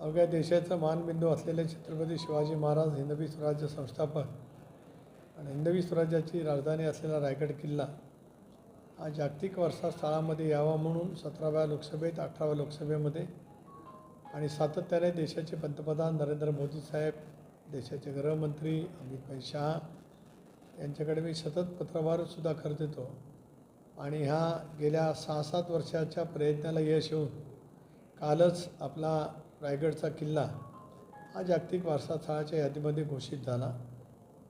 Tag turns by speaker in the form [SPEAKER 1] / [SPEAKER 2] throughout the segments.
[SPEAKER 1] अवघ्या देशाचा मानबिंदू असलेले छत्रपती शिवाजी महाराज हिंदवी स्वराज्य संस्थापक आणि हिंदवी स्वराज्याची राजधानी असलेला रायगड किल्ला हा जागतिक वारसा स्थळामध्ये यावा म्हणून सतराव्या लोकसभेत अठराव्या लोकसभेमध्ये आणि सातत्याने देशाचे पंतप्रधान नरेंद्र मोदी साहेब देशाचे गृहमंत्री अमित भाई शहा यांच्याकडे मी सतत पत्रव्यवहारसुद्धा करत येतो. आणि ह्या गेल्या सहा सात वर्षाच्या प्रयत्नाला यश येऊन कालच आपला रायगडचा किल्ला हा जागतिक वारसा स्थळाच्या यादीमध्ये घोषित झाला.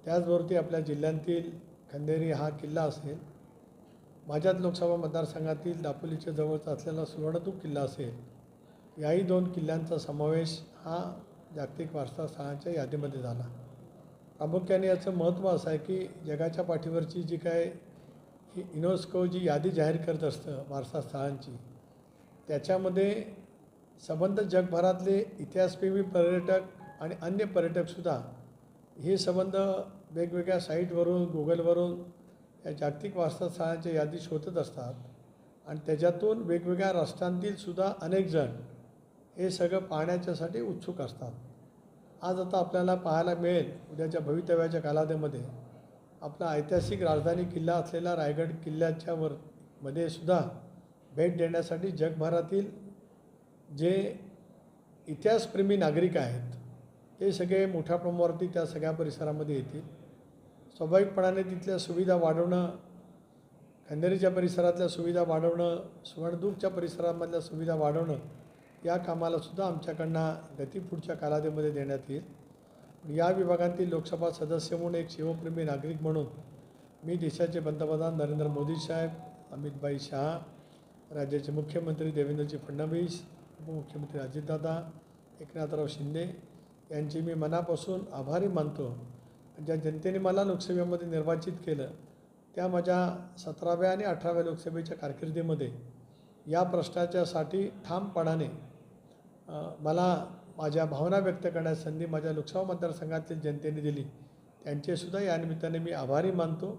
[SPEAKER 1] त्याचबरोबर आपल्या जिल्ह्यांतील खंदेरी हा किल्ला असेल माझ्याच लोकसभा मतदारसंघातील दापोलीच्या जवळचा असलेला सुवर्णतूप किल्ला असेल याही दोन किल्ल्यांचा समावेश हा जागतिक वारसा स्थळांच्या यादीमध्ये झाला. प्रामुख्याने याचं महत्त्व असं आहे की जगाच्या पाठीवरची जी काय ही युनेस्को जी यादी जाहीर करत असतं वारसा स्थळांची त्याच्यामध्ये संबंध जगभरातले इतिहासप्रेमी पर्यटक आणि अन्य पर्यटकसुद्धा हे संबंध वेगवेगळ्या साईटवरून गुगलवरून या जागतिक वारसा यादी शोधत असतात. आणि त्याच्यातून वेगवेगळ्या राष्ट्रांतील सुद्धा अनेक जण हे सगळं पाहण्याच्यासाठी उत्सुक असतात. आज आता आपल्याला पाहायला मिळेल उद्याच्या भवितव्याच्या कालावधीमध्ये आपला ऐतिहासिक राजधानी किल्ला असलेला रायगड किल्ल्याच्या वर मध्ये सुद्धा भेट देण्यासाठी जगभरातील जे इतिहासप्रेमी नागरिक आहेत ते सगळे मोठ्या प्रमाणावरती त्या सगळ्या परिसरामध्ये येतील. स्वाभाविकपणाने तिथल्या सुविधा वाढवणं खंदेरीच्या परिसरातल्या सुविधा वाढवणं सुवर्णदूरच्या परिसरामधल्या सुविधा वाढवणं या कामालासुद्धा आमच्याकडनं गती पुढच्या कालावधीमध्ये देण्यात येईल. या विभागातील लोकसभा सदस्य म्हणून एक शिवप्रेमी नागरिक म्हणून मी देशाचे पंतप्रधान नरेंद्र मोदी साहेब अमितभाई शहा राज्याचे मुख्यमंत्री देवेंद्रजी फडणवीस उपमुख्यमंत्री अजितदादा एकनाथराव शिंदे यांची मी मनापासून आभारी मानतो. ज्या जनतेने मला लोकसभेमध्ये निर्वाचित केलं त्या माझ्या सतराव्या आणि अठराव्या लोकसभेच्या कारकिर्दीमध्ये या प्रश्नाच्यासाठी ठामपणाने मला माझ्या भावना व्यक्त करण्याची संधी माझ्या लोकसभा मतदारसंघातील जनतेने दिली. त्यांचेसुद्धा या निमित्ताने मी आभारी मानतो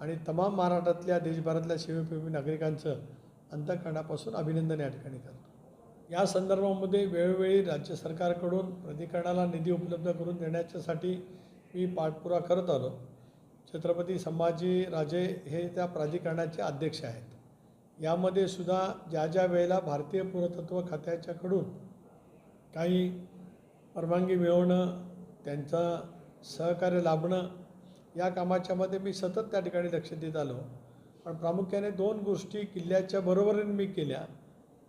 [SPEAKER 1] आणि तमाम महाराष्ट्रातल्या देशभरातल्या शिवप्रेमी नागरिकांचं अंतकरणापासून अभिनंदन या ठिकाणी करतो. या संदर्भामध्ये वेळोवेळी राज्य सरकारकडून प्राधिकरणाला निधी उपलब्ध करून देण्याच्यासाठी मी पाठपुरा करत आलो. छत्रपती संभाजी राजे हे त्या प्राधिकरणाचे अध्यक्ष आहेत. यामध्ये सुद्धा ज्या ज्या वेळेला भारतीय पुरातत्व खात्याच्याकडून काही परवानगी मिळवणं त्यांचं सहकार्य लाभणं या कामाच्यामध्ये मी सतत त्या ठिकाणी लक्ष देत आलो. पण प्रामुख्याने दोन गोष्टी किल्ल्याच्या बरोबरीने मी केल्या.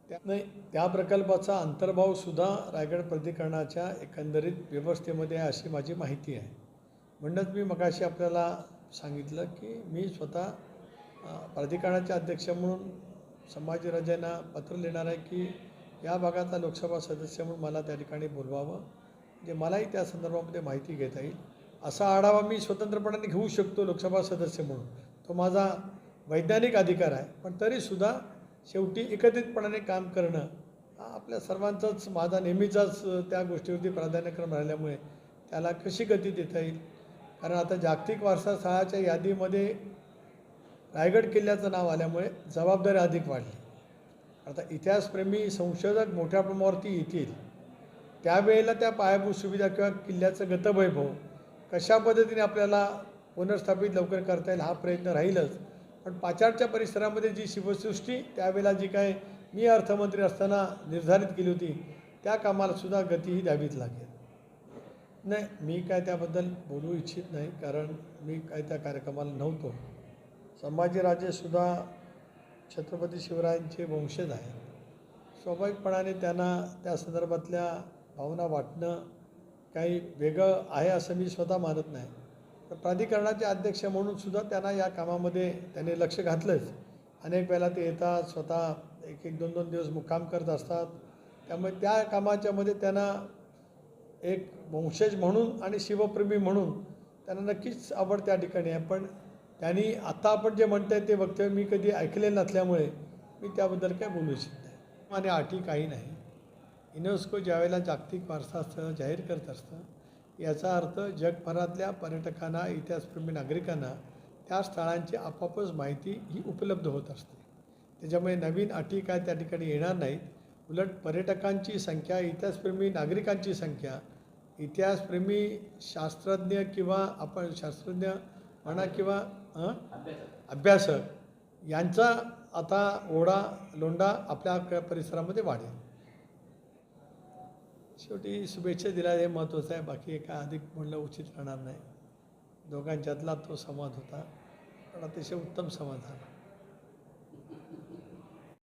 [SPEAKER 1] नाही त्या प्रकल्पाचा अंतर्भावसुद्धा रायगड प्राधिकरणाच्या एकंदरीत व्यवस्थेमध्ये आहे अशी माझी माहिती आहे. म्हणूनच मी मगाशी आपल्याला सांगितलं की मी स्वतः प्राधिकरणाचे अध्यक्ष म्हणून संभाजीराजांना पत्र लिहिणार आहे की या भागातला लोकसभा सदस्य म्हणून मला त्या ठिकाणी बोलवावं म्हणजे मलाही त्या संदर्भामध्ये माहिती घेता येईल. असा आढावा मी स्वतंत्रपणाने घेऊ शकतो लोकसभा सदस्य म्हणून. तो माझा वैज्ञानिक अधिकार आहे पण तरीसुद्धा शेवटी एकत्रितपणाने काम करणं हा आपल्या सर्वांचाच माझा नेहमीचाच त्या गोष्टीवरती प्राधान्यक्रम राहिल्यामुळे त्याला कशी गती देता येईल? कारण आता जागतिक वारसा स्थळाच्या यादीमध्ये रायगड किल्ल्याचं नाव आल्यामुळे जबाबदारी अधिक वाढली. आता इतिहासप्रेमी संशोधक मोठ्या प्रमाणावरती येतील. त्यावेळेला त्या पायाभूत सुविधा किंवा किल्ल्याचं गतवैभव कशा पद्धतीने आपल्याला पुनर्स्थापित लवकर करता येईल हा प्रयत्न राहीलच. पण पाचाडच्या परिसरामध्ये जी शिवसृष्टी त्यावेळेला जी काय मी अर्थमंत्री असताना निर्धारित केली होती त्या कामाला सुद्धा द्यावीच लागेल. नाही मी काय त्याबद्दल बोलू इच्छित नाही कारण मी काय त्या कार्यक्रमाला नव्हतो. संभाजीराजेसुद्धा छत्रपती शिवरायांचे वंशज आहेत. स्वाभाविकपणाने त्यांना त्या संदर्भातल्या भावना वाटणं काही वेगळं आहे असं मी स्वतः मानत नाही. प्राधिकरणाचे अध्यक्ष म्हणून सुद्धा त्यांना या कामामध्ये त्यांनी लक्ष घातलंच. अनेक वेळेला ते येतात स्वतः एक एक दोन दोन दिवस मुक्काम करत असतात. त्यामुळे त्या कामाच्यामध्ये त्यांना एक वंशज म्हणून आणि शिवप्रेमी म्हणून त्यांना नक्कीच आवड त्या ठिकाणी आहे. पण त्यांनी आत्ता आपण जे म्हणताय ते वक्तव्य मी कधी ऐकले नसल्यामुळे मी त्याबद्दल काय बोलू इच्छित नाही. आणि अटी काही नाही. युनेस्को ज्यावेळेला जागतिक वारसा स्थळ जाहीर करत असतं याचा अर्थ जगभरातल्या पर्यटकांना इतिहासप्रेमी नागरिकांना त्या स्थळांची आपापच माहिती ही उपलब्ध होत असते. त्याच्यामुळे नवीन अटी काय त्या ठिकाणी येणार नाहीत. उलट पर्यटकांची संख्या इतिहासप्रेमी नागरिकांची संख्या इतिहासप्रेमी शास्त्रज्ञ किंवा आपण शास्त्रज्ञ म्हणा किंवा अभ्यासक यांचा आता ओढा लोंढा आपल्या क- परिसरामध्ये वाढेल. शेवटी शुभेच्छा दिल्या हे महत्त्वाचं आहे. बाकी काय अधिक म्हणलं उचित राहणार नाही. दोघांच्यातला तो संवाद होता. पण अतिशय उत्तम संवाद झाला.